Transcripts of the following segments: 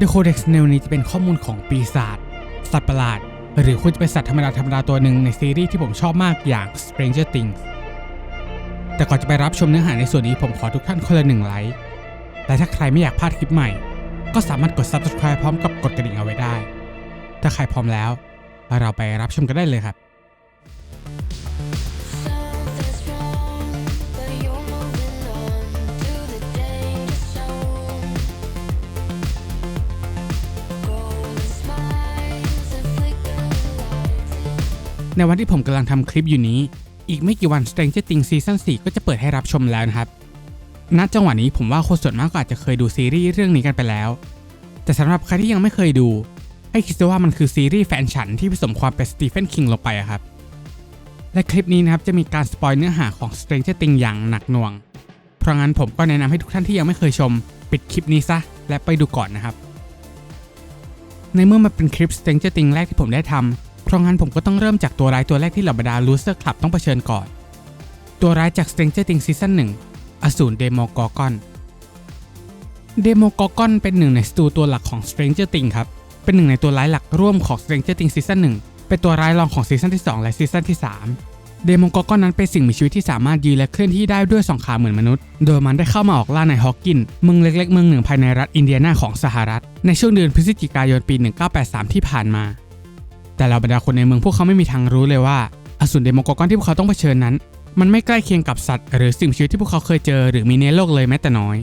The Codex ในวันนี้จะเป็นข้อมูลของปีศาจสัตว์ประหลาด หรือคุณจะเป็นสัตว์ธรรมดาธรรมดาตัวหนึ่งในซีรีส์ที่ผมชอบมากอย่าง Stranger Things แต่ก่อนจะไปรับชมเนื้อหาในส่วนนี้ผมขอทุกท่านคนละหนึ่งไลค์และถ้าใครไม่อยากพลาดคลิปใหม่ ก็สามารถกด Subscribe พร้อมกับกดกระดิ่งเอาไว้ได้ ถ้าใครพร้อมแล้ว เราไปรับชมกันได้เลยครับ ในวันที่ผมกำลังทำคลิปอยู่นี้ อีกไม่กี่วัน Stranger Things ซีซั่น4ก็จะเปิดให้รับชมแล้วนะครับ ณ จังหวะนี้ผมว่าคนส่วนมากก็อาจจะเคยดูซีรีส์เรื่องนี้กันไปแล้ว แต่สำหรับใครที่ยังไม่เคยดู ให้คิดว่ามันคือซีรีส์แฟนฉันที่ผสมความเป็นสตีเฟนคิงลงไปครับ และคลิปนี้นะครับจะมีการสปอยเนื้อหาของ Stranger Things อย่างหนักหน่วง เพราะงั้นผมก็แนะนำให้ทุกท่านที่ยังไม่เคยชม ปิดคลิปนี้ซะและไปดูก่อนนะครับ ในเมื่อมันเป็นคลิป Stranger Things แรกที่ผมได้ทำ ราะงั้นผมก็ต้องเริ่มจากตัวร้ายตัวแรกที่เหล่าบรรดา Loser Club ต้องเผชิญก่อน ตัวร้ายจาก Stranger Things ซีซั่น1อสูรเดโมกอร์กอนเดโมกอร์กอนเป็นหนึ่งในสตูตัวหลักของ Stranger Things ครับ เป็นหนึ่งในตัวร้ายหลักร่วมของ Stranger Things ซีซั่น1เป็นตัวร้ายรองของซีซั่นที่ 2 และซีซั่นที่ 3 เดโมกอร์กอนนั้นเป็นสิ่งมีชีวิตที่สามารถยืนและเคลื่อนที่ได้ด้วยสองขาเหมือนมนุษย์ โดยมันได้เข้ามาออกล่าในฮอกกินเมืองเล็กๆเมืองหนึ่งภายในรัฐอินเดียนาของสหรัฐ ในช่วงเดือนพฤศจิกายนปี 1983 ที่ผ่านมา แต่เราบรรดาคนในเมืองพวกเขาไม่มีทางรู้เลยว่า อสูรเดโมกอร์กอนที่พวกเขาต้องเผชิญนั้น มันไม่ใกล้เคียงกับสัตว์ หรือสิ่งมีชีวิตที่พวกเขาเคยเจอหรือมีในโลกเลยแม้แต่น้อย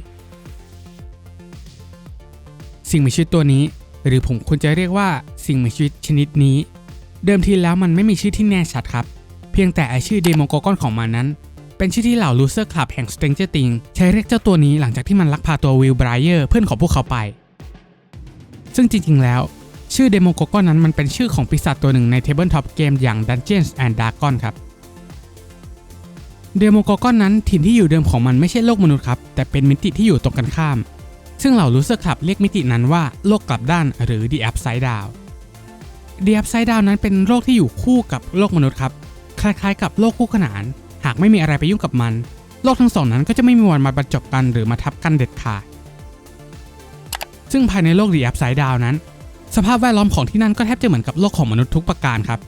สิ่งมีชีวิตตัวนี้ หรือผมควรจะเรียกว่าสิ่งมีชีวิตชนิดนี้ เดิมทีแล้วมันไม่มีชื่อที่แน่ชัดครับ เพียงแต่ไอชื่อเดโมกอร์กอนของมันนั้นเป็นชื่อที่เหล่าลูเซอร์คลับแห่ง Stranger Things ใช้เรียกเจ้าตัวนี้หลังจากที่มันลักพาตัววิลไบรเออร์เพื่อนของพวกเขาไป ซึ่งจริงๆ แล้ว ชื่อเดโมโกกอนนั้นมันเป็นชื่อของปีศาจตัวหนึ่งใน Tabletop เกมอย่าง Dungeons and Dragons ครับเดโมโกกอนนั้นถิ่นที่อยู่เดิมของมันไม่ใช่โลกมนุษย์ครับ แต่เป็นมิติที่อยู่ตรงกันข้าม ซึ่งเหล่าลูเซอร์คลับเรียกมิตินั้นว่าโลกกลับด้านหรือ The Upside Down The Upside Down นั้นเป็นโลกที่อยู่คู่กับโลกมนุษย์ครับ คล้ายๆ กับโลกคู่ขนาน หากไม่มีอะไรไปยุ่งกับมัน โลกทั้งสองนั้นก็จะไม่มีวันมาบรรจบกันหรือมาทับกันเด็ดขาดซึ่งภายในโลก The Upside Down นั้น สภาพแวดล้อมของที่นั่นก็แทบจะเหมือนกับโลกของมนุษย์ทุกประการครับ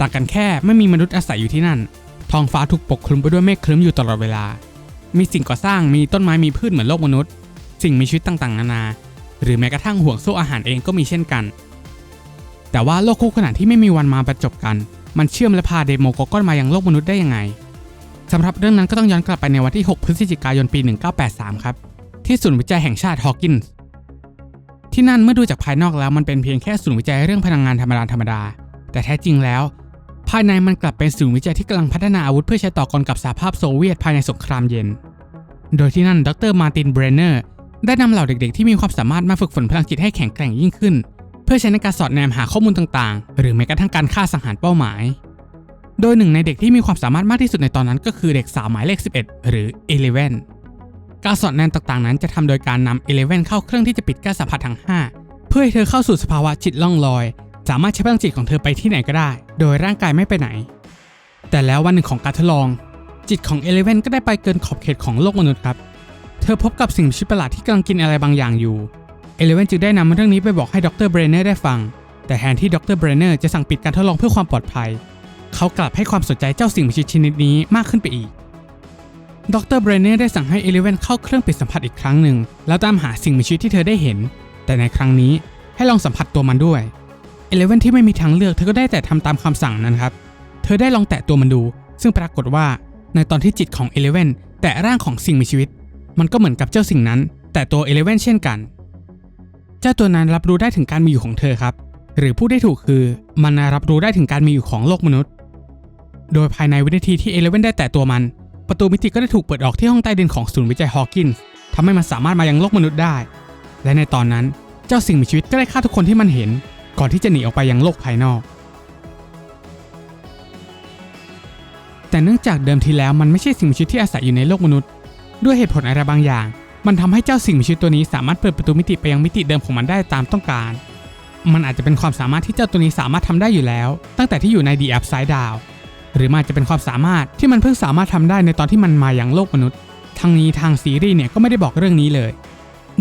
ต่างกันแค่ไม่มีมนุษย์อาศัยอยู่ที่นั่น ท้องฟ้าถูกปกคลุมไปด้วยเมฆครึ้มอยู่ตลอดเวลา มีสิ่งก่อสร้างมีต้นไม้มีพืชเหมือนโลกมนุษย์ สิ่งมีชีวิตต่างๆ นานา หรือแม้กระทั่งห่วงโซ่อาหารเองก็มีเช่นกัน แต่ว่าโลกคู่ขนานที่ไม่มีวันมาบรรจบกัน มันเชื่อมและพาเดโมโกกอนมายังโลกมนุษย์ได้ยังไงสำหรับเรื่องนั้นก็ต้องย้อนกลับไปในวันที่ 6 พฤศจิกายนปี 1983 ครับ ที่ศูนย์วิจัยแห่งชาติฮอว์กินส์ ที่นั่นเมื่อดูจากภายนอกแล้วมันเป็นเพียงแค่ศูนย์วิจัยเรื่องพลังงานธรรมดาธรรมดา แต่แท้จริงแล้ว ภายในมันกลับเป็นศูนย์วิจัยที่กำลังพัฒนาอาวุธเพื่อใช้ต่อกรกับสหภาพโซเวียตภายในสงครามเย็น โดยที่นั่นดรมาร์ตินเบรเนอร์ได้นำเหล่าเด็กๆ ที่มีความสามารถมาฝึกฝนพลังจิตให้แข็งแกร่งยิ่งขึ้น เพื่อใช้ในการสอดแนมหาข้อมูลต่างๆ หรือแม้กระทั่งการฆ่าสังหารเป้าหมาย โดยหนึ่งในเด็กที่มีความสามารถมากที่สุดในตอนนั้นก็คือเด็กสาวหมายเลข 11 หรือ Eleven การสอดแนมต่างๆนั้นจะทำโดยการนำ Eleven เข้าเครื่องที่จะปิดการสัมผัสทั้ง 5 เพื่อให้เธอเข้าสู่สภาวะจิตล่องลอย สามารถใช้พลังจิตของเธอไปที่ไหนก็ได้ โดยร่างกายไม่ไปไหน แต่แล้ววันหนึ่งของการทดลอง จิตของ Eleven ก็ได้ไปเกินขอบเขตของโลกมนุษย์ครับ เธอพบกับสิ่งมีชีวิตประหลาดที่กำลังกินอะไรบางอย่างอยู่ Eleven จึงได้นำเรื่องนี้ไปบอกให้ดรเบรเนอร์ได้ฟัง แต่แทนที่ดรเบรเนอร์จะสั่งปิดการทดลองเพื่อความปลอดภัย เขากลับให้ความสนใจเจ้าสิ่งมีชีวิตชนิดนี้มากขึ้นไปอีก ดรเบรเนอร์ได้สั่งให้เอเลเวนเข้าเครื่องปิดสัมผัสอีกครั้งหนึ่ง แล้วตามหาสิ่งมีชีวิตที่เธอได้เห็น แต่ในครั้งนี้ให้ลองสัมผัสตัวมันด้วยเอเลเวนที่ไม่มีทางเลือกเธอก็ได้แต่ทำตามคำสั่งนั้นครับ เธอได้ลองแตะตัวมันดู ซึ่งปรากฏว่าในตอนที่จิตของเอเลเวนแตะร่างของสิ่งมีชีวิต มันก็เหมือนกับเจ้าสิ่งนั้น แต่ตัวเอเลเวนเช่นกัน เจ้าตัวนั้นรับรู้ได้ถึงการมีอยู่ของเธอครับ หรือพูดได้ถูกคือมันรับรู้ได้ถึงการมีอยู่ของโลกมนุษย์ โดยภายในวินาทีที่เอเลเวนได้แตะตัวมัน ประตูมิติก็ได้ถูกเปิดออกที่ห้องใต้ดินของศูนย์วิจัยฮอว์กินส์ทำให้มันสามารถมายังโลกมนุษย์ได้ และในตอนนั้นเจ้าสิ่งมีชีวิตก็ได้ฆ่าทุกคนที่มันเห็น ก่อนที่จะหนีออกไปยังโลกภายนอก แต่เนื่องจากเดิมทีแล้วมันไม่ใช่สิ่งมีชีวิตที่อาศัยอยู่ในโลกมนุษย์ ด้วยเหตุผลอะไรบางอย่าง มันทำให้เจ้าสิ่งมีชีวิตตัวนี้สามารถเปิดประตูมิติไปยังมิติเดิมของมันได้ตามต้องการ มันอาจจะเป็นความสามารถที่เจ้าตัวนี้สามารถทำได้อยู่แล้ว ตั้งแต่ที่อยู่ใน The Upside Down หรือมันอาจจะเป็นความสามารถที่มันเพิ่งสามารถทำได้ในตอนที่มันมายังโลกมนุษย์ ทั้งนี้ทางซีรีส์เนี่ยก็ไม่ได้บอกเรื่องนี้เลย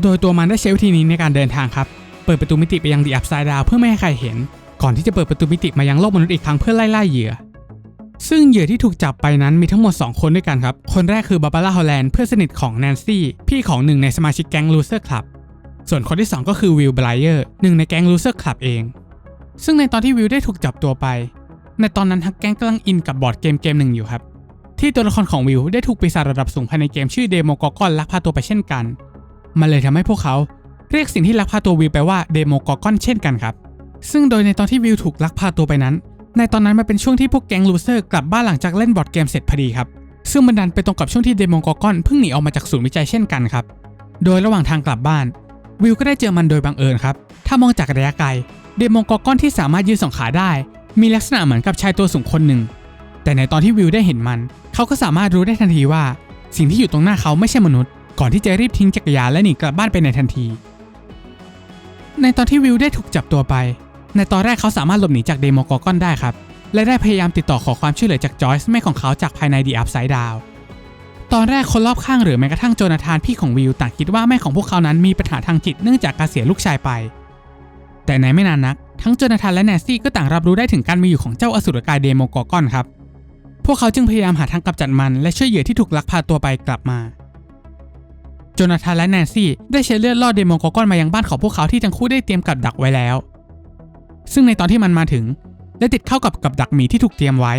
โดยตัวมันได้ใช้วิธีนี้ในการเดินทางครับไปปิดประตูมิติไปยังดีอัพไซด์ดาวเพื่อไม่ให้ใครเห็น ก่อนที่จะเปิดประตูมิติมายังโลกมนุษย์อีกครั้งเพื่อไล่ล่าเหยื่อ ซึ่งเหยื่อที่ถูกจับไปนั้นมีทั้งหมด 2 คนด้วยกันครับ คนแรกคือบาบาร่าฮอลแลนด์เพื่อนสนิทของแนนซี่พี่ของหนึ่งในสมาชิกแก๊งลูเซอร์คลับ ส่วนคนที่ 2 ก็คือวิลไบรเออร์หนึ่งในแก๊งลูเซอร์คลับเองซึ่งในตอนที่วิลได้ถูกจับตัวไป ในตอนนั้นทั้งแก๊งกำลังอินกับบอร์ดเกมเกมหนึ่งอยู่ครับ ที่ตัวละครของวิลได้ถูกปีศาจระดับสูงภายในเกมชื่อเดโมกอกอนลักพาตัวไปเช่นกัน มันเลยทำให้พวกเขาเรียกสิ่งที่ลักพาตัววิลไปว่าเดโมกอกอนเช่นกันครับ ซึ่งโดยในตอนที่วิลถูกลักพาตัวไปนั้น ในตอนนั้นมันเป็นช่วงที่พวกแก๊งลูเซอร์กลับบ้านหลังจากเล่นบอร์ดเกมเสร็จพอดีครับ ซึ่งมันดันไปตรงกับช่วงที่เดโมกอกอนเพิ่งหนีออกมาจากศูนย์วิจัยเช่นกันครับ โดยระหว่างทางกลับบ้าน วิลก็ได้เจอมันโดยบังเอิญครับ ถ้ามองจากระยะไกล เดโมกอกอนที่สามารถยืนสองขาได้ มีลักษณะเหมือนกับชายตัวสูงคนหนึ่ง แต่ในตอนที่วิลได้เห็นมัน เขาก็สามารถรู้ได้ทันทีว่า สิ่งที่อยู่ตรงหน้าเขาไม่ใช่มนุษย์ ก่อนที่จะรีบทิ้งจักรยานและหนีกลับบ้านไปในทันที ในตอนที่วิลได้ถูกจับตัวไป ในตอนแรกเขาสามารถหลบหนีจากเดโมกอกอนได้ครับ และได้พยายามติดต่อขอความช่วยเหลือจากจอยส์แม่ของเขาจากภายในดีอัพไซด์ดาวตอนแรกคนรอบข้างหรือแม้กระทั่งโจนาธานพี่ของวิลต่างคิดว่าแม่ของพวกเขานั้นมีปัญหาทางจิตเนื่องจากการเสียลูกชายไป แต่ในไม่นานนัก ทั้งโจนาธานและแนซี่ก็ต่างรับรู้ได้ถึงการมีอยู่ของเจ้าอสุรกายเดโมกอกอนครับ พวกเขาจึงพยายามหาทางกำจัดมันและช่วยเหยื่อที่ถูกลักพาตัวไปกลับมา โจนาธานและแนซี่ได้ใช้เลือดล่อเดโมกอกอนมายังบ้านของพวกเขาที่ทั้งคู่ได้เตรียมกับดักไว้แล้ว ซึ่งในตอนที่มันมาถึงและติดเข้ากับกับดักหมีที่ถูกเตรียมไว้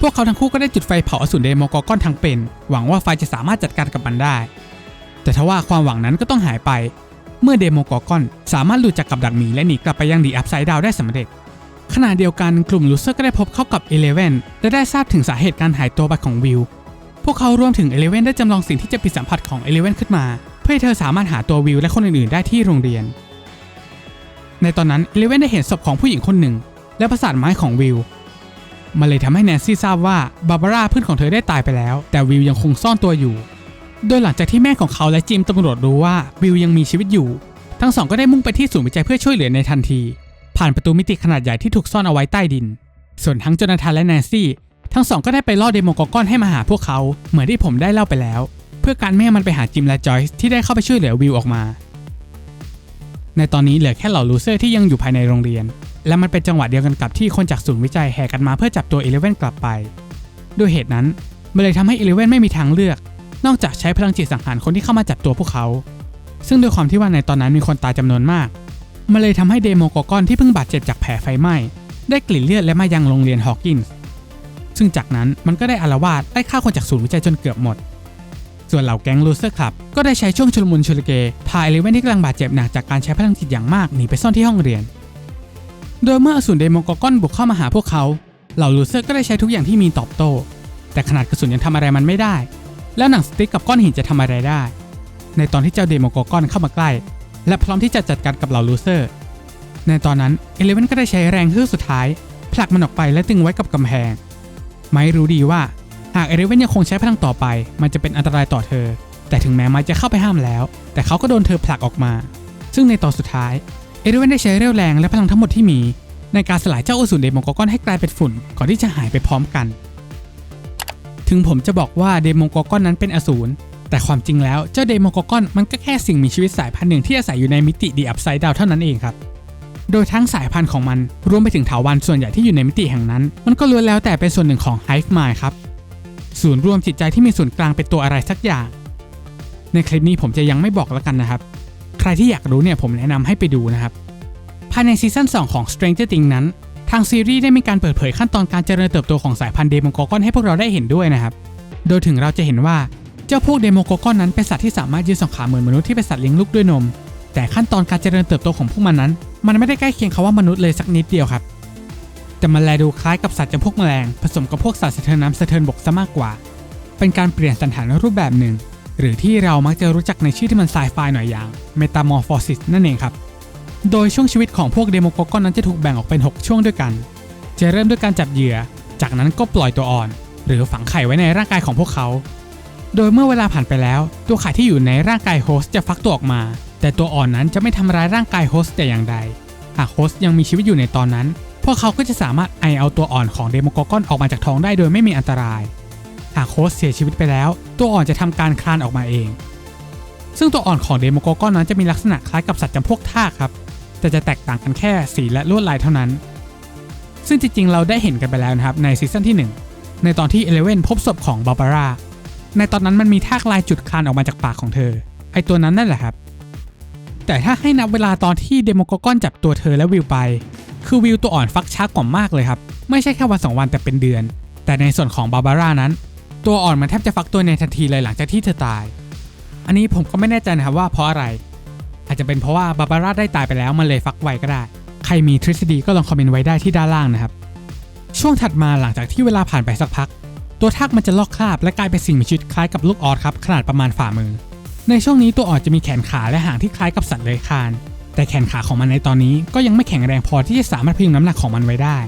พวกเขาทั้งคู่ก็ได้จุดไฟเผาอสูรเดโมกอกอนทั้งเป็น หวังว่าไฟจะสามารถจัดการกับมันได้ แต่ทว่าความหวังนั้นก็ต้องหายไป เมื่อเดโมกอกอนสามารถหลุดจากกับดักหมีและหนีกลับไปยังดีอัพไซด์ดาวได้สำเร็จขณะเดียวกันกลุ่มลูเซอร์ก็ได้พบเข้ากับเอเลเวนและได้ทราบถึงสาเหตุการหายตัวไปของวิลพวกเขารวมถึงเอเลเวนได้จำลองสิ่งที่จะปิดสัมผัสของเอเลเวนขึ้นมา เพื่อให้เธอสามารถหาตัววิลและคนอื่นๆ ได้ที่โรงเรียน ในตอนนั้นเอเลเวนได้เห็นศพของผู้หญิงคนหนึ่ง และประสาทไม้ของวิลมันเลยทำให้แนนซี่ทราบว่าบาบาร่าเพื่อนของเธอได้ตายไปแล้ว แต่วิลยังคงซ่อนตัวอยู่ โดยหลังจากที่แม่ของเขาและจิมตำรวจรู้ว่าวิลยังมีชีวิตอยู่ ทั้งสองก็ได้มุ่งไปที่ศูนย์วิจัยเพื่อช่วยเหลือในทันที ผ่านประตูมิติขนาดใหญ่ที่ถูกซ่อนเอาไว้ใต้ดิน ส่วนทั้งโจนาธานและแนนซี่ ทั้งสองก็ได้ไปล่อเดโมกอกอนให้มาหาพวกเขาเหมือนที่ผมได้เล่าไปแล้ว เพื่อการไม่ให้มันไปหาจิมและจอยส์ที่ได้เข้าไปช่วยเหลือวิลออกมา ในตอนนี้เหลือแค่เหล่าลูเซอร์ที่ยังอยู่ภายในโรงเรียน และมันเป็นจังหวะเดียวกันกับที่คนจากศูนย์วิจัยแห่กันมาเพื่อจับตัวเอเลเวนกลับไปด้วยเหตุนั้นมันเลยทำให้เอเลเวนไม่มีทางเลือก นอกจากใช้พลังจิตสังหารคนที่เข้ามาจับตัวพวกเขา ซึ่งด้วยความที่ว่าในตอนนั้นมีคนตายจำนวนมาก มันเลยทำให้เดโมกกอนที่เพิ่งบาดเจ็บจากแผลไฟไหม้ได้กลิ่นเลือดและมายังโรงเรียนฮอว์กินส์ซึ่งจากนั้นมันก็ได้อารวาสไล่ฆ่าคนจากศูนย์วิจัยจนเกือบหมด ส่วนเหล่าแก๊งลูเซอร์คลับก็ได้ใช้ช่วงชุลมุนชุลเกพาเอเลเวนที่กำลังบาดเจ็บหนักจากการใช้พลังจิตอย่างมากหนีไปซ่อนที่ห้องเรียน โดยเมื่ออสูรเดโมกกอนบุกเข้ามาหาพวกเขา เหล่าลูเซอร์ก็ได้ใช้ทุกอย่างที่มีตอบโต้ แต่ขนาดกระสุนยังทำอะไรมันไม่ได้ แล้วหนังสติ๊กกับก้อนหินจะทำอะไรได้ ในตอนที่เจ้าเดโมกอกอนเข้ามาใกล้ และพร้อมที่จะจัดการกับเหล่าลูเซอร์ ในตอนนั้นเอเลเวนก็ได้ใช้แรงฮือสุดท้าย ผลักมันออกไปและตึงไว้กับกำแพง ไม้รู้ดีว่าหากเอเลเวนยังคงใช้พลังต่อไป มันจะเป็นอันตรายต่อเธอ แต่ถึงแม้ไม้จะเข้าไปห้ามแล้ว แต่เขาก็โดนเธอผลักออกมา ซึ่งในตอนสุดท้ายเอเลเวนได้ใช้เรี่ยวแรงและพลังทั้งหมดที่มี ในการสลายเจ้าอสูรเดโมกอกอนให้กลายเป็นฝุ่นก่อนที่จะหายไปพร้อมกัน ถึงผมจะบอกว่าเดโมกอกอนนั้นเป็นอสูรแต่ความจริงแล้วเจ้าเดโมกอกอนมันก็แค่สิ่งมีชีวิตสายพันธุ์หนึ่งที่อาศัยอยู่ในมิติดีอัพไซด์ดาวเท่านั้นเองครับ โดยทั้งสายพันธุ์ของมันรวมไปถึงเถาวัลย์ส่วนใหญ่ที่อยู่ในมิติแห่งนั้น มันก็ล้วนแล้วแต่เป็นส่วนหนึ่งของ Hive Mind ครับศูนย์รวมจิตใจที่มีศูนย์กลางเป็นตัวอะไรสักอย่าง ในคลิปนี้ผมจะยังไม่บอกแล้วกันนะครับ ใครที่อยากรู้เนี่ยผมแนะนำให้ไปดูนะครับภายในซีซั่น2ของ Stranger Things นั้น ทางซีรีส์ได้มีการเปิดเผยขั้นตอนการเจริญเติบโตของสายพันธุ์เดโมกอกอนให้พวกเราได้เห็นด้วยนะครับ โดยถึงเราจะเห็นว่าเจ้าพวกเดโมกอกอนนั้นเป็นสัตว์ที่สามารถยืนสองขาเหมือนมนุษย์ที่เป็นสัตว์เลี้ยงลูกด้วยนม แต่ขั้นตอนการเจริญเติบโตของพวกมันนั้น มันไม่ได้ใกล้เคียงคาว่ามนุษย์เลยสักนิดเดียวครับ แต่มันแลดูคล้ายกับสัตว์จำพวกแมลงผสมกับพวกสัตว์สะเทินน้ำสะเทินบกซะมากกว่า เป็นการเปลี่ยนสันฐานรูปแบบหนึ่ง หรือที่เรามักจะรู้จักในชื่อที่มันไซไฟหน่อยอย่างเมตามอร์ฟอซิสนั่นเองครับ โดยช่วงชีวิตของพวกเดโมโกกอนนั้นจะถูกแบ่งออกเป็น 6 ช่วงด้วยกัน จะเริ่มด้วยการจับเหยื่อ จากนั้นก็ปล่อยตัวอ่อน หรือฝังไข่ไว้ในร่างกายของพวกเขา โดยเมื่อเวลาผ่านไปแล้ว ตัวไข่ที่อยู่ในร่างกายโฮสต์จะฟักตัวออกมา แต่ตัวอ่อนนั้นจะไม่ทำร้ายร่างกายโฮสต์แต่อย่างใด หากโฮสต์ยังมีชีวิตอยู่ในตอนนั้น พวกเขาก็จะสามารถไอเอาตัวอ่อนของเดโมโกกอนออกมาจากท้องได้โดยไม่มีอันตราย หากโฮสต์เสียชีวิตไปแล้ว ตัวอ่อนจะทำการคลานออกมาเอง ซึ่งตัวอ่อนของเดโมโกกอนนั้นจะมีลักษณะคล้ายกับสัตว์จำพวกทากครับ แต่จะแตกต่างกันแค่สีและลวดลายเท่านั้น ซึ่งจริงๆ เราได้เห็นกันไปแล้วนะครับในซีซั่นที่ 1 ในตอนที่เอเลเวนพบศพของบาบาร่า ในตอนนั้นมันมีทากลายจุดคลานออกมาจากปากของเธอ ไอตัวนั้นนั่นแหละครับ แต่ถ้าให้นับเวลาตอนที่เดโมโกกอนจับตัวเธอและวิวไป คือวิวตัวอ่อนฟักช้ากว่ามากเลยครับ ไม่ใช่แค่วันสองวันแต่เป็นเดือน แต่ในส่วนของบาบาร่านั้น ตัวอ่อนมันแทบจะฟักตัวในทันทีเลยหลังจากที่เธอตาย อันนี้ผมก็ไม่แน่ใจนะครับว่าเพราะอะไร อาจจะเป็นเพราะว่าบาบาร่าได้ตายไปแล้วมันเลยฟักไวก็ได้ ใครมีทฤษฎีก็ลองคอมเมนต์ไว้ได้ที่ด้านล่างนะครับ ช่วงถัดมาหลังจากที่เวลาผ่านไปสักพัก ตัวทากมันจะลอกคราบและกลายเป็นสิ่งมีชีวิตคล้ายกับลูกออสครับขนาดประมาณฝ่ามือ ในช่วงนี้ตัวออนจะมีแขนขาและหางที่คล้ายกับสัตว์เลื้อยคลาน แต่แขนขาของมันในตอนนี้ก็ยังไม่แข็งแรงพอที่จะสามารถพยุงน้ำหนักของมันไว้ได้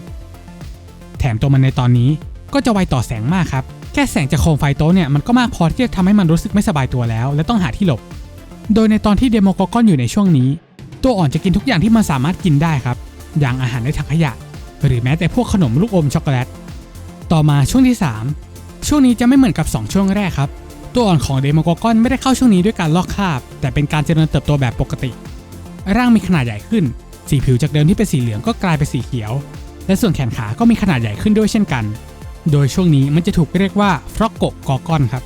แถมตัวมันในตอนนี้ก็จะไวต่อแสงมากครับแค่แสงจากโคมไฟโต๊ะเนี่ยมันก็มากพอที่จะทำให้มันรู้สึกไม่สบายตัวแล้ว และต้องหาที่หลบ โดยในตอนที่เดโมโกกอนอยู่ในช่วงนี้ ตัวอ่อนจะกินทุกอย่างที่มันสามารถกินได้ครับ อย่างอาหารในถังขยะ หรือแม้แต่พวกขนมลูกอมช็อกโกแลต ต่อมาช่วงที่ 3 ช่วงนี้จะไม่เหมือนกับ 2 ช่วงแรกครับ ตัวอ่อนของเดโมโกกอนไม่ได้เข้าช่วงนี้ด้วยการลอกคราบ แต่เป็นการเจริญเติบโตแบบปกติ ร่างมีขนาดใหญ่ขึ้น สีผิวจากเดิมที่เป็นสีเหลืองก็กลายเป็นสีเขียว และส่วนแขนขาก็มีขนาดใหญ่ขึ้นด้วยเช่นกัน โดยช่วงนี้มันจะถูกเรียกว่าฟรอกโกกอกอนครับ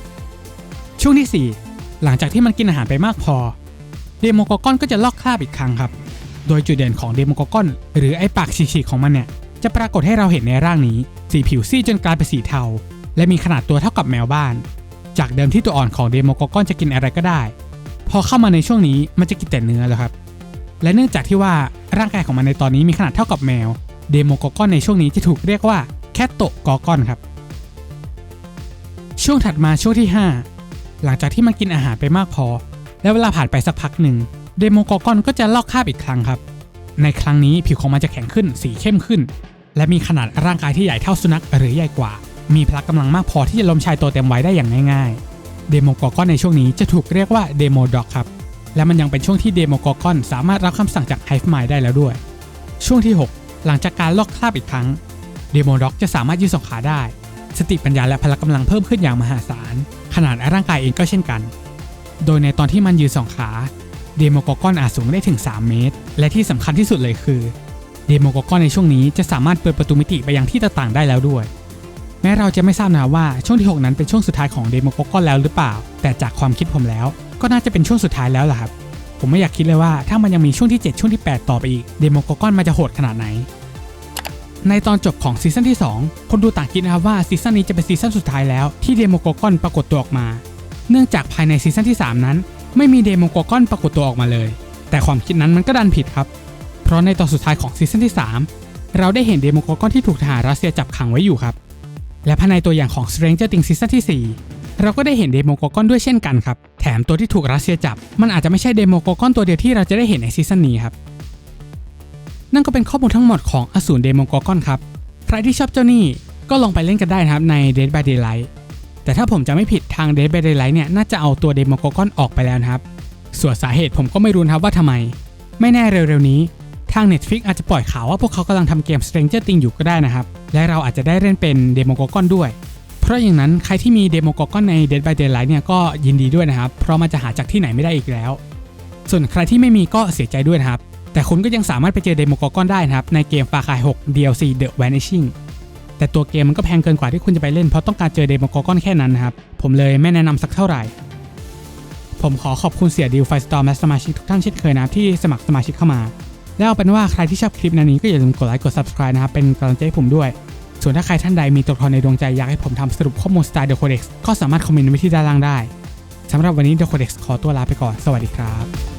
ช่วงที่4 หลังจากที่มันกินอาหารไปมากพอ เดโมโกกอนก็จะลอกคราบอีกครั้งครับ โดยจุดเด่นของเดโมโกกอนหรือไอ้ปากฉีกๆของมันเนี่ย จะปรากฏให้เราเห็นในร่างนี้ สีผิวซีดจนกลายเป็นสีเทา และมีขนาดตัวเท่ากับแมวบ้าน จากเดิมที่ตัวอ่อนของเดโมโกกอนจะกินอะไรก็ได้ พอเข้ามาในช่วงนี้มันจะกินแต่เนื้อแล้วครับ และเนื่องจากที่ว่าร่างกายของมันในตอนนี้มีขนาดเท่ากับแมว เดโมโกกอนในช่วงนี้จะถูกเรียกว่าแคตโตกอกอนครับ ช่วงถัดมาช่วงที่ 5 หลังจากที่มันกินอาหารไปมากพอ และเวลาผ่านไปสักพักหนึ่งเดโมโกกอนก็จะลอกคราบอีกครั้งครับ ในครั้งนี้ผิวของมันจะแข็งขึ้นสีเข้มขึ้น และมีขนาดร่างกายที่ใหญ่เท่าสุนัขหรือใหญ่กว่า มีพละกำลังมากพอที่จะล้มชายตัวเต็มไว้ได้อย่างง่ายๆ เดโมโกกอนในช่วงนี้จะถูกเรียกว่าเดโมด็อกครับ และมันยังเป็นช่วงที่เดโมโกกอนสามารถรับคำสั่งจากไฮฟ์มายได้แล้วด้วย ช่วงที่ 6 หลังจากการลอกคราบอีกครั้งเดโมด็อกจะสามารถยืดสองขาได้ สติปัญญาและพละกำลังเพิ่มขึ้นอย่างมหาศาล ขนาดร่างกายเองก็เช่นกัน โดยในตอนที่มันยืนสองขาเดโมโกกอนอาจสูงได้ถึง 3 เมตร และที่สำคัญที่สุดเลยคือเดโมโกกอนในช่วงนี้จะสามารถเปิดประตูมิติไปยังที่ต่างๆได้แล้วด้วย แม้เราจะไม่ทราบนะว่าช่วงที่ 6 นั้นเป็นช่วงสุดท้ายของเดโมโกกอนแล้วหรือเปล่า แต่จากความคิดผมแล้ว ก็น่าจะเป็นช่วงสุดท้ายแล้วล่ะครับ ผมไม่อยากคิดเลยว่าถ้ามันยังมีช่วงที่ 7 ช่วงที่ 8 ต่อไปอีกเดโมโกกอนมันจะโหดขนาดไหน ในตอนจบของซีซั่นที่ 2 คนดูต่างคิดนะครับว่าซีซั่นนี้จะเป็นซีซั่นสุดท้ายแล้วที่เดโมโกกอนปรากฏตัวออกมา เนื่องจากภายในซีซั่นที่ 3 นั้น ไม่มีเดโมโกกอนปรากฏตัวออกมาเลย แต่ความคิดนั้นมันก็ดันผิดครับ เพราะในตอนสุดท้ายของซีซั่นที่ 3 เราได้เห็นเดโมโกกอนที่ถูกทหารรัสเซียจับขังไว้อยู่ครับ และภายในตัวอย่างของ Stranger Things ซีซั่นที่ 4 เราก็ได้เห็นเดโมโกกอนด้วยเช่นกันครับ แถมตัวที่ถูกรัสเซียจับ มันอาจจะไม่ใช่เดโมโกกอนตัวเดียวที่เราจะได้เห็นในซีซั่นนี้ครับ นั่นก็เป็นข้อมูลทั้งหมดของอสูรเดโมโกกอนครับ ใครที่ชอบเจ้านี่ก็ลองไปเล่นกันได้นะครับใน Dead by Daylight แต่ถ้าผมจะไม่ผิดทาง Dead by Daylight เนี่ยน่าจะเอาตัวเดโมโกกอนออกไปแล้วนะครับ ส่วนสาเหตุผมก็ไม่รู้นะครับว่าทำไม ไม่แน่เร็วๆนี้ทาง Netflix อาจจะปล่อยข่าวว่าพวกเขากำลังทำเกม Stranger Things อยู่ก็ได้นะครับ และเราอาจจะได้เล่นเป็นเดโมโกกอนด้วย เพราะอย่างนั้นใครที่มีเดโมโกกอนใน Dead by Daylight เนี่ยก็ยินดีด้วยนะครับ เพราะมันจะหาจากที่ไหนไม่ได้อีกแล้ว ส่วนใครที่ไม่มีก็เสียใจด้วยนะครับ แต่คุณก็ยังสามารถไปเจอเดโมโกกอนได้นะครับ ในเกม Far Cry 6 DLC The Vanishing แต่ตัวเกมมันก็แพงเกินกว่าที่คุณจะไปเล่น เพราะต้องการเจอเดโมโกกอนแค่นั้นนะครับ ผมเลยไม่แนะนำสักเท่าไหร่ ผมขอขอบคุณเสียดิวไฟสตอร์และสมาชิกทุกท่านเช่นเคยนะที่สมัครสมาชิกเข้ามา แล้วเอาเป็นว่าใครที่ชอบคลิปนวนี้ก็อย่าลืมกดไลค์กด subscribe นะครับเป็นกำลังใจให้ผมด้วย ส่วนถ้าใครท่านใดมีตัวละครในดวงใจอยากให้ผมทำสรุปข้อมูลสไตล์ The Codex ก็สามารถคอมเมนต์ไว้ที่ด้านล่างได้สำหรับวันนี้ The Codex ขอตัวลาไปก่อน สวัสดีครับ